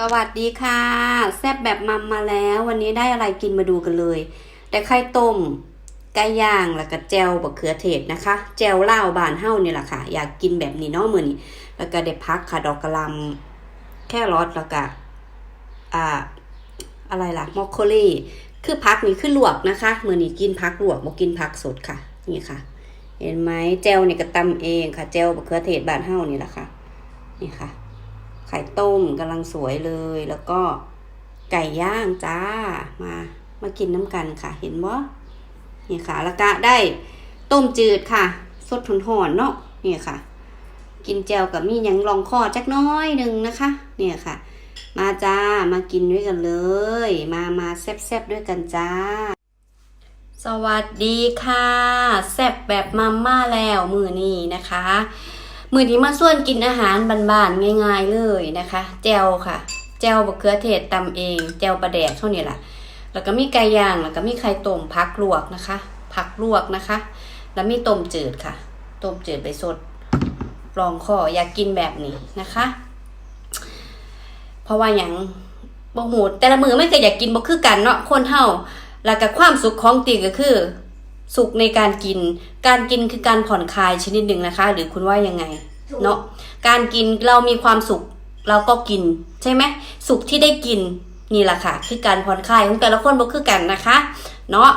สวัสดีค่ะ แซบแบบมัมมาแล้ว วันนี้ได้อะไรกินมาดูกันเลยได้ไข่ต้มไก่ย่างแล้วก็แจวบะเขือเทศนะคะ แจวล่าบานเฮ้านี่แหละค่ะ อยากกินแบบนี้เนาะมือนี้แล้วก็ได้พักค่ะดอกกระลำแค่รอทแล้วก็อ่าอะไรล่ะมอคโคลี่คือพักนี่คือลวกนะคะมือนี้กินพักลวกบ่กินพักสดค่ะนี่ค่ะ เห็นไหมแจวนี่ก็ตำเองค่ะแจวบะเขือเทศบานเฮ้านี่แหละค่ะ นี่ค่ะ ไข่ต้มกำลังสวยเลย แล้วก็ไก่ย่างจ้า มามากินน้ำกันค่ะ เห็นบ่นี่ค่ะ แล้วก็ได้ต้มจืดค่ะ สดหอนๆเนาะนี่ค่ะ กินแจวกับมียังรองคอจักน้อยหนึ่งนะคะ เนี่ยค่ะ มาจ้ามากินด้วยกันเลย มามาแซ่บๆด้วยกันจ้า สวัสดีค่ะ แซ่บแบบมัมม่าแล้วมือนี้นะคะ มือนี้มาส่วนกินอาหารบานๆง่าย ๆเลยนะคะ แจวค่ะ แจวบะเขือเทศตำเอง แจวปลาแดกเท่านี้แหละแล้วก็มีไก่ย่าง แล้วก็มีไข่ต้มพักลวกนะคะ ผักลวกนะคะ แล้วมีต้มจืดค่ะ ต้มจืดไปสดรองคออยากกินแบบนี้นะคะ เพราะว่าอย่างบ่หูแต่ละมือไม่เคยอยากกินบ่คือกันเนาะคนเฮาแล้วก็ความสุขของตีก็คือ สุขในการกิน การกินคือการผ่อนคลายชนิดหนึ่งนะคะ หรือคุณว่ายังไงเนาะการกินเรามีความสุขเราก็กินใช่ไหมสุขที่ได้กินนี่แหละค่ะ คือการผ่อนคลายของแต่ละคนบ่คือกันนะคะ เนาะ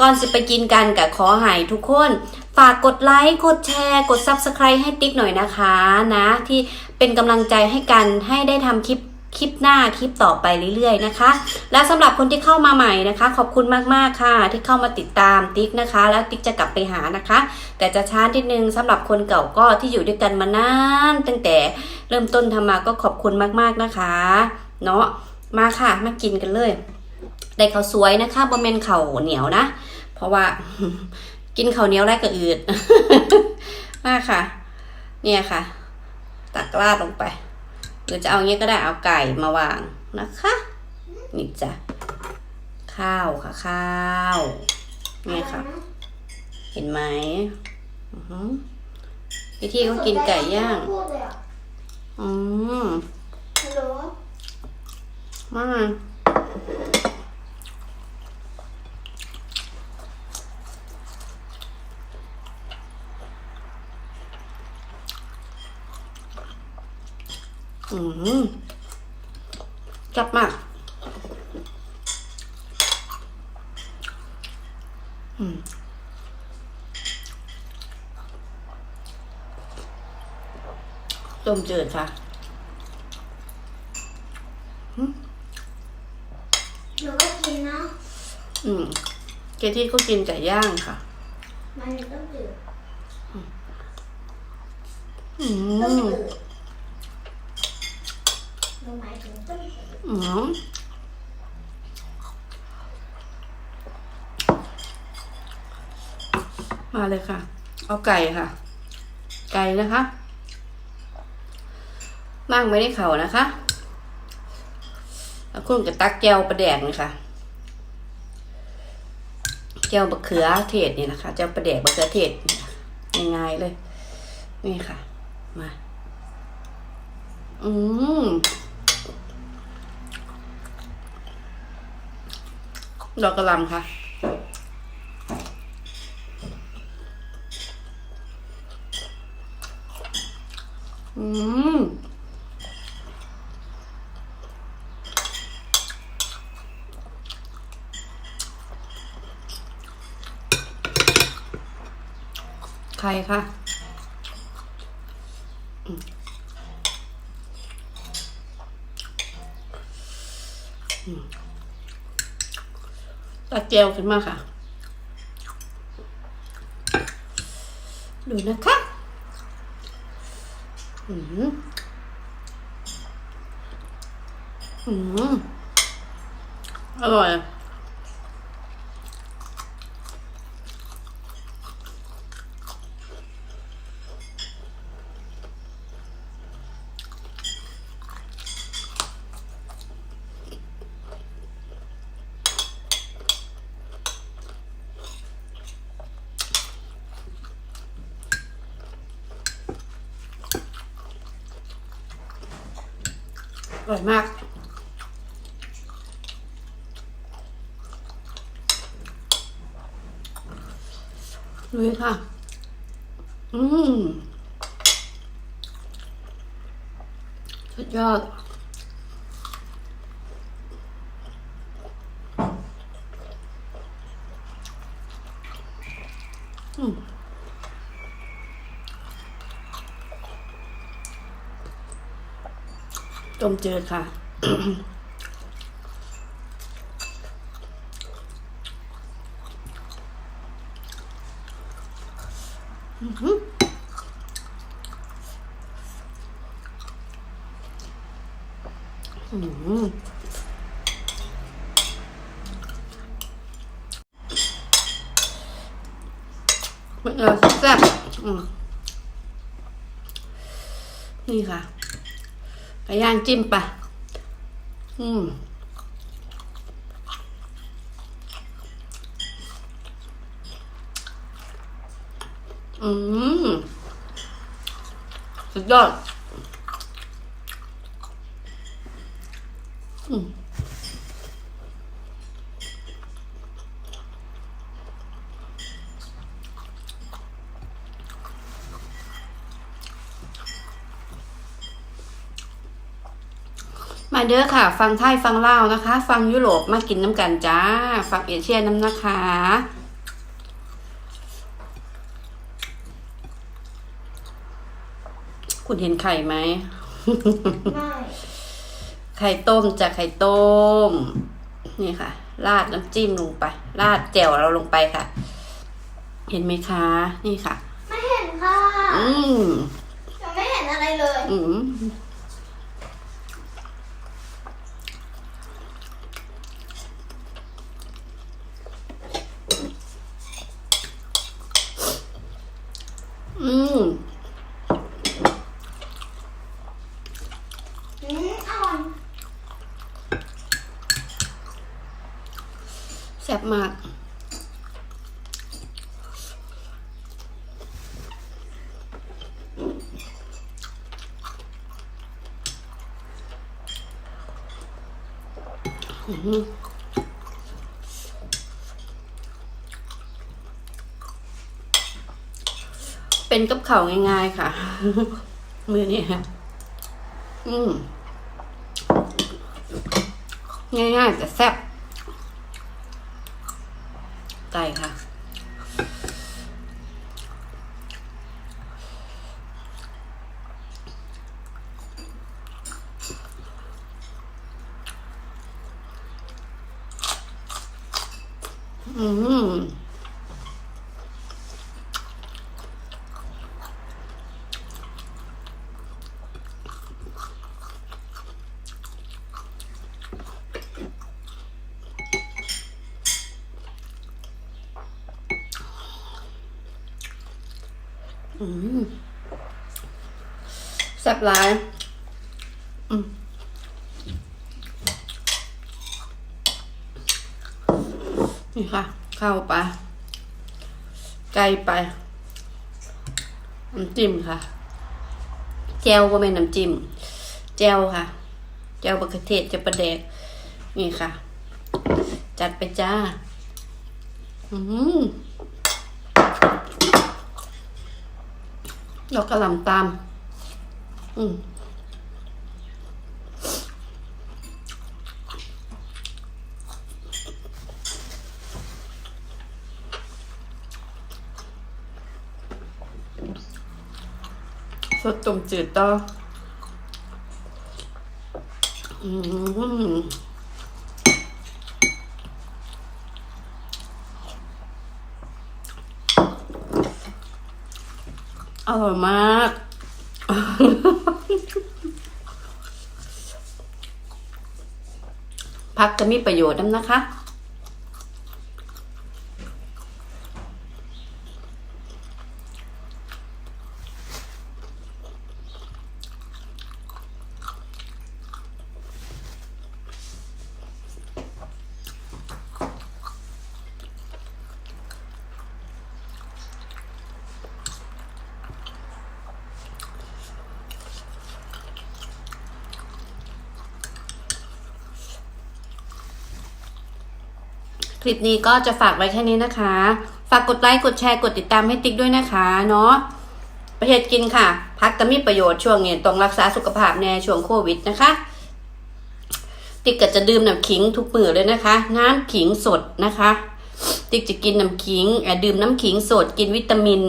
ก่อนจะไปกินกันกับขอใหายทุกคน ฝากกดไลค์กดแชร์ กด Subscribe ให้ติ๊กหน่อยนะคะนะ ที่เป็นกำลังใจให้กันให้ได้ทำคลิป คลิปหน้าคลิปต่อไปเรื่อยๆนะคะ และสำหรับคนที่เข้ามาใหม่นะคะ ขอบคุณมากๆค่ะ ที่เข้ามาติดตามติ๊กนะคะ แล้วติ๊กจะกลับไปหานะคะ แต่จะช้านิดนึงสำหรับคนเก่าก็ที่อยู่ด้วยกันมานานตั้งแต่เริ่มต้นทำมาก็ขอบคุณมากๆนะคะ เนาะมาค่ะมากินกันเลย ได้ข้าวสวยนะคะบะเมนข้าวเหนียวนะ เพราะว่ากินข้าวเหนียวแรกก็อืดมาค่ะ เนี่ยค่ะ ตักราดลงไป หรือจะเอาอย่างนี้ก็ได้เอาไก่มาวางนะคะนี่จ้ะข้าวค่ะข้าวเนี่ยค่ะ เห็นไหมอือหือวิธีเขากินไก่ย่างพูดเลยอะอืมฮัลโหลมา อืมจับมาก อืมต้มจืดค่ะหนูก็กินนะ อืมเกที่ก็กินไก่ย่างค่ะ มันต้องจืดอืต้องม จืดหนูหมายถึงต้ อืมมาเลยค่ะ เอาไก่ค่ะ ไก่นะคะมั่งไม่ได้เข่านะคะแล้วคุณกับตักแก้วประแดกนี่ค่ะแก้วบะเขือเทศนี่นะคะแก้วประแดกบะเขือเทศง่ายๆเลย นี่ค่ะ มา อืม ดอกกระลำค่ะ อืม ใครคะอืมอืม ตักเจลขึ้นมาค่ะ ดูนะคะอืมอืมอร่อย อร่อยมาก ลุยค่ะ อืมสุดยอด ต้มจืดค่ะ อื้อหืออื้อหือมันเออแซ่บๆอืมนี่ค่ะ ไก่ย่างจิ้มปะอืมอืมสุดยอด อืม มาเด้อค่ะ ฟังไทยฟังลาวนะคะ ฟังยุโรปมากินน้ำกันจ้า ฟังเอเชียน้ำนะคะคุณเห็นไข่ไหมไม่ไข่ต้มจากไข่ต้ม นี่ค่ะ ราดน้ำจิ้มลงไป ราดแจ่วเราลงไปค่ะ เห็นไหมคะ นี่ค่ะ ไม่เห็นค่ะ อืมยังไม่เห็นอะไรเลย อืม อืม อืมอร่อย แซ่บมากเป็นกับเข่าง่ายๆค่ะ มือนี้ค่ะอืมง่ายๆแต่แซ่บ ไก่ค่ะ อืม แซ่บหลายอืมนี่ค่ะ เข้าไป ไก่ไป น้ำจิ้มค่ะ แจวก็เป็นน้ำจิ้ม แจวค่ะ แจวบะเขือเทศจะประเดกนี่ค่ะ จัดไปจ้า อืม แล้วก็ลำตาม อืมสดต้มจืดต่ออืม อร่อยมาก พักจะมีประโยชน์น้ำนะคะ ลิปนี้ก็จะฝากไว้แค่นี้นะคะ ฝากกดไลค์กดแชร์กดติดตามให้ติ๊กด้วยนะคะเนาะประเทศกินค่ะ พักก็มีประโยชน์ช่วงนี้ต้องรักษาสุขภาพในช่วงโควิดนะคะ ติ๊กก็จะดื่มน้ำขิงทุกมื้อเลยนะคะ น้ำขิงสดนะคะ ติ๊กจะกินน้ำขิงอะดื่มน้ำขิงสด กินวิตามิน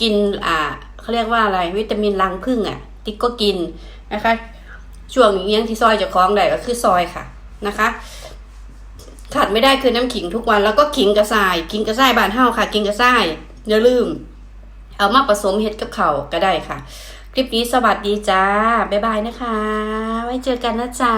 กินอ่าเขาเรียกว่าอะไรวิตามินรังผึ้งอะ ติ๊กก็กินนะคะ ช่วงนี้ยังที่ซอยจะคล้องได้ก็คือซอยค่ะนะคะ ขาดไม่ได้คือน้ำขิงทุกวันแล้วก็ขิงกระส่ายขิงกระส่ายบานเฮาค่ะขิงกระส่ายอย่าลืม เอามาผสมเห็ดกับเขาก็ได้ค่ะ คลิปนี้สวัสดีจ้า บ๊ายบายนะคะ ไว้เจอกันนะจ๊ะ